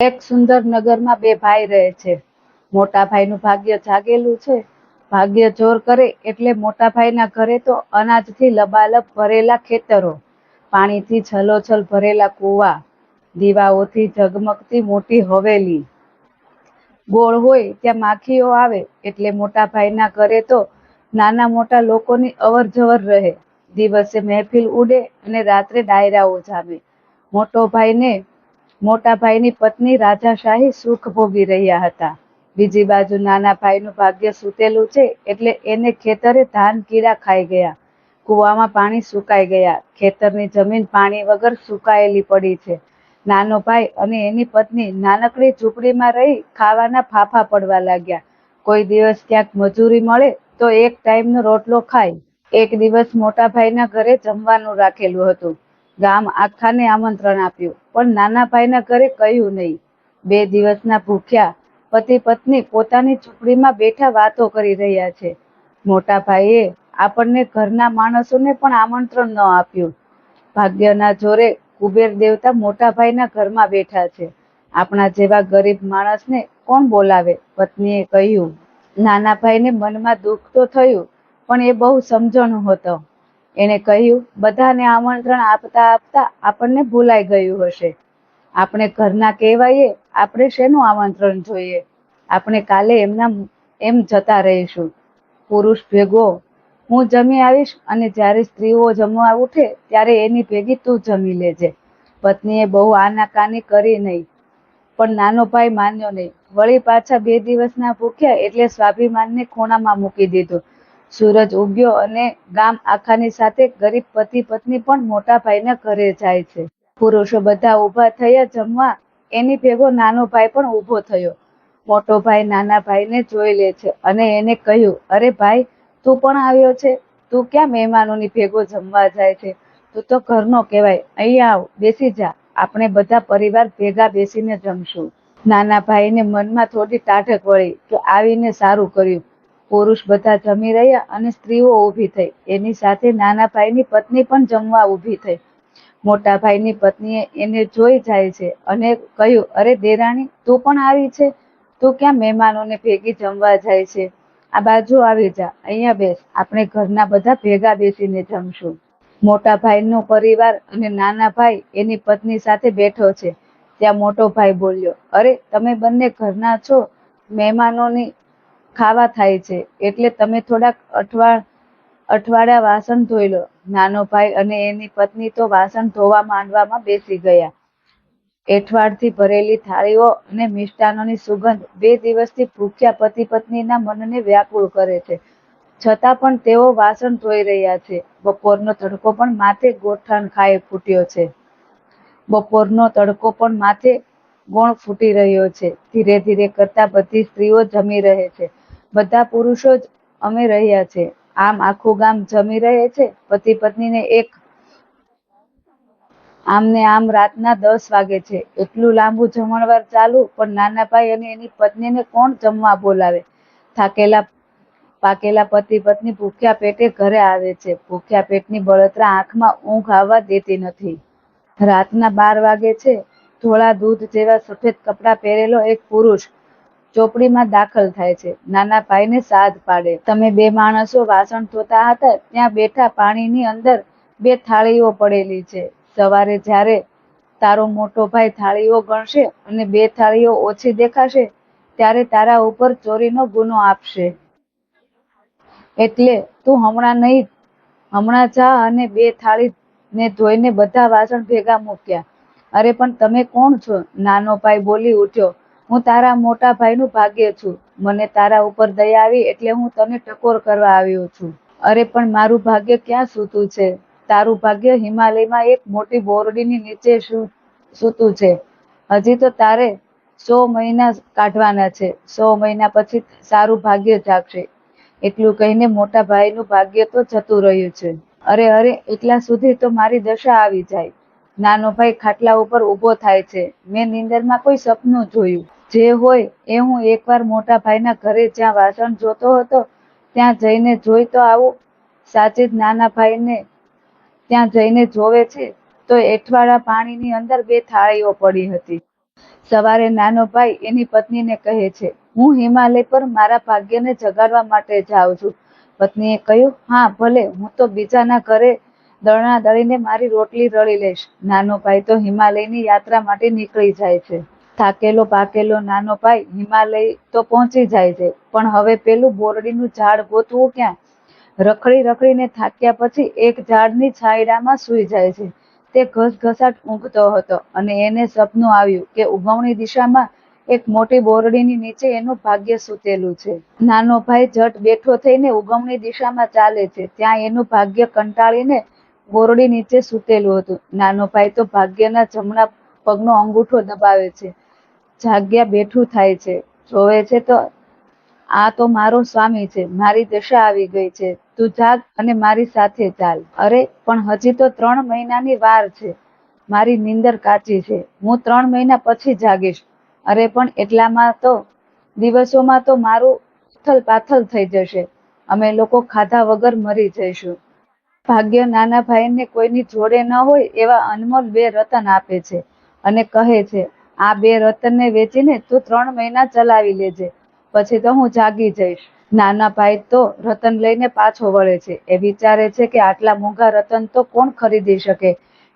એક સુંદર નગરમાં બે ભાઈ રહે છે. મોટા ભાઈનું ભાગ્ય જાગેલું છે. ભાગ્ય જોર કરે એટલે મોટા ભાઈના ઘરે તો અનાજથી લબાલબ ભરેલા ખેતરો, પાણીથી છલોછલ ભરેલા કૂવા, દીવાઓથી ઝગમગતી મોટી હવેલી. ગોળ હોય ત્યાં માખીઓ આવે એટલે મોટા ભાઈના ઘરે તો નાના મોટા લોકોની અવર જવર રહે. દિવસે મહેફિલ ઉડે અને રાત્રે ડાયરાઓ જામે. મોટો ભાઈને મોટા ભાઈની પત્ની રાજાશાહી સુખ ભોગી રહ્યા હતા. બીજી બાજુ નાના ભાઈનું ભાગ્ય સૂતેલું છે એટલે એને ખેતરે ધાન કીડા ખાઈ ગયા. કૂવામાં પાણી સુકાઈ ગયા. ખેતરની જમીન પાણી વગર સુકાયેલી પડી છે. નાનો ભાઈ અને એની પત્ની નાનકડી ઝૂંપડીમાં રહી ખાવાના ફાફા પડવા લાગ્યા. કોઈ દિવસ ક્યાંક મજૂરી મળે તો એક ટાઈમનો રોટલો ખાય. એક દિવસ મોટા ભાઈના ઘરે જમવાનું રાખેલું હતું. ગામ આખાને આમંત્રણ આપ્યું. પણ નાના ભાઈના ઘરે કહ્યું નહીં. બે દિવસના ભૂખ્યા પતિ પત્ની પોતાની ઝૂંપડીમાં બેઠા વાતો કરી રહ્યા છે. મોટા ભાઈએ આપણને ઘરના માણસોને પણ આમંત્રણ ન આપ્યું. ભાગ્યના જોરે કુબેર દેવતા મોટા ભાઈના ઘરમાં બેઠા છે. આપણા જેવા ગરીબ માણસને કોણ બોલાવે? પત્નીએ કહ્યું. નાના ભાઈને મનમાં દુઃખ તો થયું, પણ એ બહુ સમજણ હતો. એને કહ્યું, બધાને આમંત્રણ આપતા આપતા આપણને ભૂલાઈ ગયું હશે. આપણે ઘરના કહેવાઈએ, આપણે શેનું આમંત્રણ જોઈએ? આપણે કાલે એમના એમ જતા રહીશું. પુરુષ ભેગો, હું જમી આવીશ અને જ્યારે સ્ત્રીઓ જમવા ઉઠે, ત્યારે એની ભેગી તું જમી લેજે. પત્નીએ બહુ આનાકાની કરી નહીં. પણ નાનો ભાઈ માન્યો નહીં. વળી પાછા બે દિવસના ભૂખ્યા એટલે સ્વાભિમાનને ખૂણામાં મૂકી દીધું. સૂરજ ઉગ્યો અને ગામ આખાની સાથે ગરીબ પતિ પત્ની પણ મોટા ભાઈના ઘરે જાય છે. પુરુષો બધા ઊભા થયા જમવા. એની ભેગો નાનો ભાઈ પણ ઊભો થયો. મોટો ભાઈ નાના ભાઈને જોઈ લે છે અને એને કહ્યું, અરે ભાઈ, તું પણ આવ્યો છે? તું ક્યાં મહેમાનોની ભેગો જમવા જાય છે? તું તો ઘરનો કહેવાય. અહીંયા આવ, બેસી જા. આપણે બધા પરિવાર ભેગા બેસીને જમશું. નાના ભાઈને મનમાં થોડી ટાઢક વળી કે આવીને સારું કર્યું. પુરુષ બધા જમી રહ્યા અને સ્ત્રીઓ ઊભી થઈ. એની સાથે નાના ભાઈની પત્ની પણ જમવા ઊભી થઈ. મોટા ભાઈની પત્નીએ એને જોઈ જાય છે અને કહ્યું, અરે દેરાણી, તું પણ આવી છે? તું ક્યાં મહેમાનોને ભેગી જમવા જાય છે? આ બાજુ આવી જા, અહીંયા બેસ. આપણે ઘરના બધા ભેગા બેસીને જમશું. મોટા ભાઈનો પરિવાર અને નાના ભાઈ એની પત્ની સાથે બેઠો છે. ત્યાં મોટો ભાઈ બોલ્યો, અરે, તમે બંને ઘરના છો? મહેમાનોની ખાવા થાય છે. એટલે તમે થોડાક અઠવાડ, અઠવાડિયા વાસણ ધોઈ લો. નાનો ભાઈ અને એની પત્ની તો વાસણ ધોવા માંડવામાં બેસી ગયા. એઠવાડથી ભરેલી થાળીઓ અને મિષ્ટાનોની સુગંધ બે દિવસથી ભૂખ્યા પતિ પત્નીના મનને વ્યાકુળ કરે છે. છતાં પણ તેઓ વાસણ ધોઈ રહ્યા છે. બપોરનો તડકો પણ માથે ગોઠણ ખાઈ ફૂટ્યો છે. બપોરનો તડકો પણ માથે ગોણ ફૂટી રહ્યો છે. ધીરે ધીરે કરતા બધી સ્ત્રીઓ જમી રહે છે. બધા પુરુષો જ અમે રહ્યા છે. આમ આખું ગામ જમી રહે છે. પતિ પત્નીને એક આમને આમ રાતના દસ વાગે છે. એટલું લાંબુ જમણવાર ચાલુ, પણ નાના ભાઈ અને એની પત્નીને કોણ જમવા બોલાવે? થાકેલા, પાકેલા પતિ પત્ની ભૂખ્યા પેટે ઘરે આવે છે. ભૂખ્યા પેટની બળતરા આંખમાં ઊંઘ આવવા દેતી નથી. રાતના બાર વાગે છે. ધોળા દૂધ જેવા સફેદ કપડાં પહેરેલો એક પુરુષ ચોપડીમાં દાખલ થાય છે. નાના ભાઈને સાદ પાડે. તમે બે માણસો વાસણ ધોતા હતા, ત્યાં બેઠા પાણીની અંદર બે થાળીઓ પડેલી છે. સવારે જ્યારે તારો મોટો ભાઈ થાળીઓ ગણશે અને બે થાળીઓ ઓછી દેખાશે, ત્યારે તારા ઉપર ચોરીનો ગુનો આપશે. એટલે તું હમણાં નહીં, હમણાં જા અને બે થાળી ને ધોઈને બધા વાસણ ભેગા મૂક્યા. અરે, પણ તમે કોણ છો? નાનો ભાઈ બોલી ઉઠ્યો. હું તારા મોટા ભાઈનું ભાગ્ય છું. મને તારા ઉપર દયા આવી એટલે હું તને ટકોર કરવા આવ્યો છું. અરે, પણ મારું ભાગ્ય ક્યાં સૂતું છે? તારું ભાગ્ય હિમાલયમાં એક મોટી બોરડીની નીચે સૂતું છે. હજી તો તારે સો મહિના કાઢવાના છે. સો મહિના પછી સારું ભાગ્ય જાગશે. એટલું કહીને મોટા ભાઈનું ભાગ્ય તો જતું રહ્યું છે. અરે અરે, એટલા સુધી તો મારી દશા આવી જાય. નાનો ભાઈ ખાટલા ઉપર ઊભો થાય છે. મેં નીંદરમાં કોઈ સપનું જોયું. જે હોય એ હું એકવાર મોટા ભાઈના ઘરે જ્યાં વાસણ જોતો હતો, ત્યાં જઈને જોઈ તો આવું. સાચે જ નાના ભાઈને ત્યાં જઈને જોવે છે, તો એઠવાડા પાણીની અંદર બે થાળીઓ પડી હતી. સવારે નાનો ભાઈ એની પત્નીને કહે છે, હું હિમાલય પર મારા ભાગ્યને જગાડવા માટે જાઉં છું. પત્નીએ કહ્યું, હા, ભલે, હું તો બીજાના ઘરે દળણા દળીને મારી રોટલી રળી લઈશ. નાનો ભાઈ તો હિમાલયની યાત્રા માટે નીકળી જાય છે. થાકેલો, પાકેલો નાનો ભાઈ હિમાલય તો પહોંચી જાય છે. પણ હવે પેલું બોરડીનું ઝાડ ગોતવું ક્યાં? રખડી રખડીને થાક્યા પછી એક ઝાડની છાયડામાં સૂઈ જાય છે. તે ઘસઘસાટ ઊંઘતો હતો અને એને સપનું આવ્યું કે ઉગવણી દિશામાં એક મોટી બોરડીની નીચે એનું ભાગ્ય સૂતેલું છે. નાનો ભાઈ જટ બેઠો થઈને ઉગમણી દિશામાં ચાલે છે. ત્યાં એનું ભાગ્ય કંટાળીને બોરડી નીચે સૂતેલું હતું. નાનો ભાઈ તો ભાગ્યના જમણા પગનો અંગૂઠો દબાવે છે. જાગ્યા બેઠું થાય છે. જોવે છે તો, આ તો મારો સ્વામી છે, મારી દશા આવી ગઈ છે. તું જાગ અને મારી સાથે ચાલ. અરે, પણ હજી તો ત્રણ મહિનાની વાર છે. મારી નીંદર કાચી છે. હું ત્રણ મહિના પછી જાગીશ. અરે, પણ એટલામાં તો, દિવસોમાં તો મારું ઉથલ પાથલ થઈ જશે. અમે લોકો ખાધા વગર મરી જઈશું. ભાગ્ય નાના ભાઈને કોઈની જોડે ન હોય એવા અનમોલ બે રતન આપે છે અને કહે છે આ બે રતનને વેચીને તું ત્રણ મહિના ચલાવી લેજે. પછી તો હું જાગી જઈશ. નાના ભાઈ તો રતન લઈને પાછો વળે છે. એ વિચારે છે કે આટલા મોંઘા રતન તો કોણ ખરીદી શકે?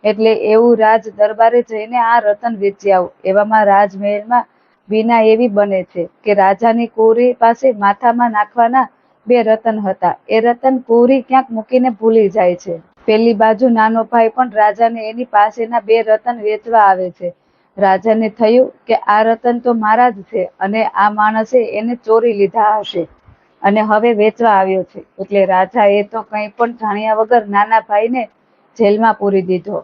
એટલે એવું રાજ દરબારે જઈને આ રતન વેચી આવું. એવામાં રાજમહેલમાં બીના એવી બને છે કે રાજાની કુરી પાસે માથામાં નાખવાના બે રતન હતા. એ રતન કુરી ક્યાંક મૂકીને ભૂલી જાય છે. પેલી બાજુ નાનો ભાઈ પણ રાજાને એની પાસેના બે રતન વેચવા આવે છે. રાજાને થયું કે આ રતન તો મારા જ છે અને આ માણસે એને ચોરી લીધા હશે અને હવે વેચવા આવ્યો છે. એટલે રાજા એ તો કંઈ પણ જાણ્યા વગર નાના ભાઈને જેલમાં પૂરી દીધો.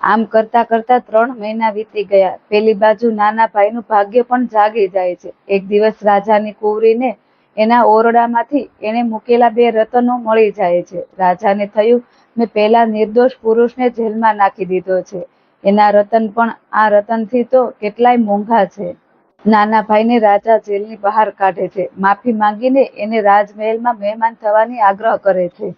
આમ કરતા કરતા ત્રણ મહિના વીતી ગયા. પેલી બાજુ નાના ભાઈનું ભાગ્ય પણ જાગી જાય છે. એક દિવસ રાજાની કુંવરીને એના ઓરડામાંથી એને મૂકેલા બે રતનો મળી જાય છે. રાજાને થયું, મેં પેલા નિર્દોષ પુરુષને જેલમાં નાખી દીધો છે. એના રતન પણ, આ રતનથી તો કેટલાય મોંઘા છે. નાના ભાઈને રાજા જેલની બહાર કાઢે છે. માફી માંગીને એને રાજમહેલમાં મહેમાન થવાની આગ્રહ કરે છે.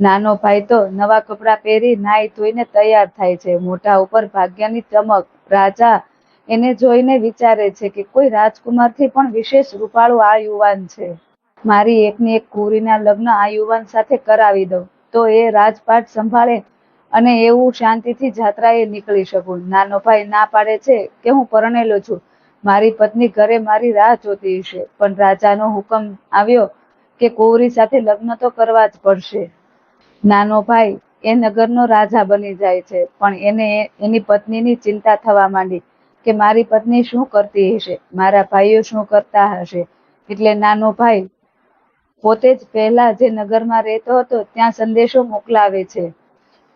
નાનો ભાઈ તો નવા કપડાં પહેરી નાઈ ધોઈને તૈયાર થાય છે. મોઢા ઉપર ભાગ્યની ચમક. રાજા એને જોઈને વિચારે છે કે કોઈ રાજકુમારથી પણ વિશેષ રૂપાળું આ યુવાન છે. મારી એકની એક કુરીના લગ્ન આ યુવાન સાથે કરાવી દઉં. તો એ રાજપાટ સંભાળે અને એવું શાંતિથી જાત્રાએ નીકળી શકું. નાનો ભાઈ ના પાડે છે કે હું પરણેલો છું. મારી પત્ની ઘરે મારી રાહ જોતી હશે. પણ રાજાનો હુકમ આવ્યો કે કુંવરી સાથે લગ્ન તો કરવા જ પડશે. નાનો ભાઈ એ નગરનો રાજા બની જાય છે, પણ એને એની પત્નીની ચિંતા થવા માંડી કે મારી પત્ની શું કરતી હશે? મારા ભાઈઓ શું કરતા હશે? એટલે નાનો ભાઈ પોતે જ પહેલા જે નગરમાં રહેતો હતો, ત્યાં સંદેશો મોકલાવે છે.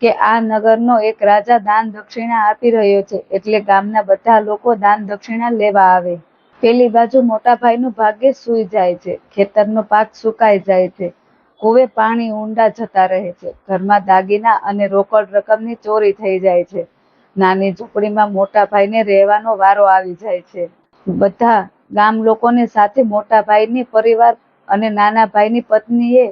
કે આ નગરનો એક રાજા દાન દક્ષિણા આપી રહ્યો છે એટલે ગામના બધા લોકો દાન દક્ષિણા લેવા આવે. પેલી બાજુ મોટા ભાગ્ય સૂઈ જાય છે, ખેતરનો પાક સુકાઈ જાય છે, કુવે પાણી ઊંડા જતા રહે છે, ઘરમાં દાગીના અને રોકડ રકમની ચોરી થઈ જાય છે. નાની ઝૂંપડીમાં મોટા ભાઈને રહેવાનો વારો આવી જાય છે. બધા ગામ લોકોને સાથે મોટા ભાઈની પરિવાર અને નાના ભાઈની પત્નીએ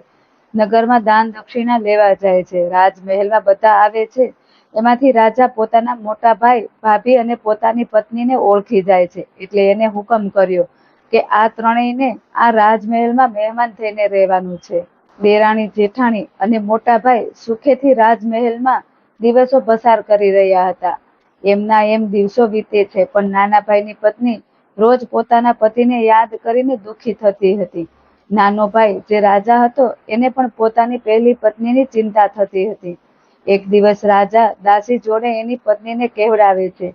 નગરમાં દાન દક્ષિણા લેવા જાય છે. રાજમહેલમાં બધા આવે છે. એમાંથી રાજા પોતાના મોટા ભાઈ, ભાભી અને પોતાની પત્નીને ઓળખી જાય છે. એટલે એને હુકમ કર્યો કે આ ત્રણેયને આ રાજમહેલમાં મહેમાન થઈને રહેવાનું છે. દેરાણી જેઠાણી અને મોટા ભાઈ સુખેથી રાજમહેલમાં દિવસો પસાર કરી રહ્યા હતા. એમના એમ દિવસો વીતે છે, પણ નાના ભાઈની પત્ની રોજ પોતાના પતિને યાદ કરીને દુઃખી થતી હતી. નાનો ભાઈ જે રાજા હતો, એને પણ પોતાની પહેલી પત્નીની ચિંતા થતી હતી. એક દિવસ રાજા દાસી જોડે એની પત્નીને કહેવડાવે છે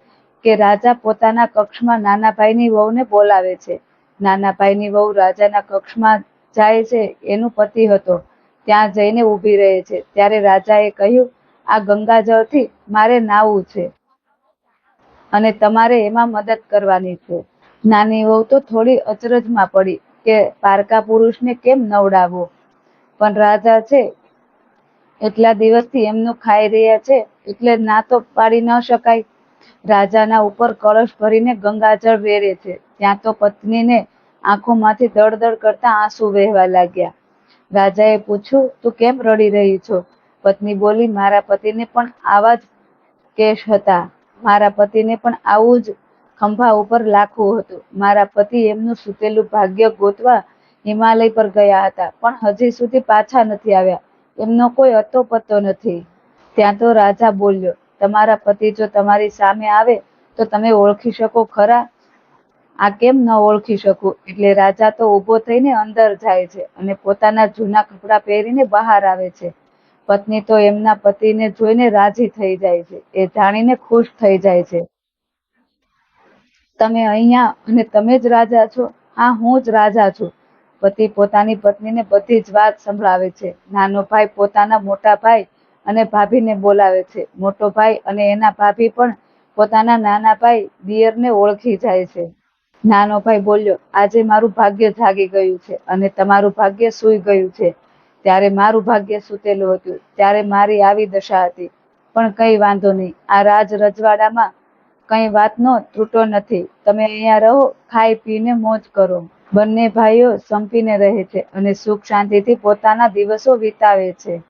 કે રાજા પોતાના કક્ષમાં નાના ભાઈની વહુને બોલાવે છે. નાના ભાઈની વહુ રાજાના કક્ષમાં જાય છે, એનું પતિ હતો. ત્યાં જઈને ઊભી રહે છે. ત્યારે રાજાએ કહ્યું, આ ગંગાજળથી મારે નાવું છે અને તમારે એમાં મદદ કરવાની છે. નાની વહુ તો થોડી અચરજમાં પડી. કે પારકા પુરુષને કેમ નવડાવવો પણ રાજા છે, એટલા દિવસથી એમનું ખાઈ રહ્યા છે, એટલે ના તો પાડી ન શકાય. રાજાના ઉપર કળશ ભરીને ગંગાજળ વેરે છે, ત્યાં તો પત્નીને આંખોમાંથી દળદળ કરતા આંસુ વહેવા લાગ્યા. રાજાએ પૂછ્યું, તું કેમ રડી રહી છો? પત્ની બોલી, મારા પતિને પણ આવા જ કેશ હતા. મારા પતિને પણ આવું જ ખંભા ઉપર લાખવું હતું. મારા પતિ એમનું સૂતેલું ભાગ્ય ગોતવા હિમાલય પર ગયા હતા, પણ હજી સુધી પાછા નથી આવ્યા. એમનો કોઈ અતો પત્તો નથી. ત્યાં તો રાજા બોલ્યો, તમારા પતિ જો તમારી સામે આવે, તો તમે ઓળખી શકો ખરા. આ કેમ ન ઓળખી શકું? એટલે રાજા તો ઊભો થઈને અંદર જાય છે અને પોતાના જૂના કપડાં પહેરીને બહાર આવે છે. પત્ની તો એમના પતિને જોઈને રાજી થઈ જાય છે. એ જાણીને ખુશ થઈ જાય છે. તમે અહીંયા અને તમે જ રાજા છો. હા, હું જ રાજા છું. પતિ પોતાની પત્નીને બધી જ વાત સંભળાવે છે. નાનો ભાઈ પોતાના મોટા ભાઈ અને ભાભીને બોલાવે છે. મોટો ભાઈ અને એના ભાભી પણ પોતાના નાના ભાઈ દિયરને ઓળખી જાય છે. નાનો ભાઈ બોલ્યો, આજે મારું ભાગ્ય જાગી ગયું છે અને તમારું ભાગ્ય સૂઈ ગયું છે. ત્યારે મારું ભાગ્ય સૂતેલું હતું. ત્યારે મારી આવી દશા હતી. પણ કઈ વાંધો નહીં. આ રાજ રજવાડામાં કઈ વાતનો ત્રુટો નથી. તમે અહીંયા રહો, ખાઈ પીને મોજ કરો. બંને ભાઈઓ સંપીને રહે છે અને સુખ શાંતિથી પોતાના દિવસો વિતાવે છે.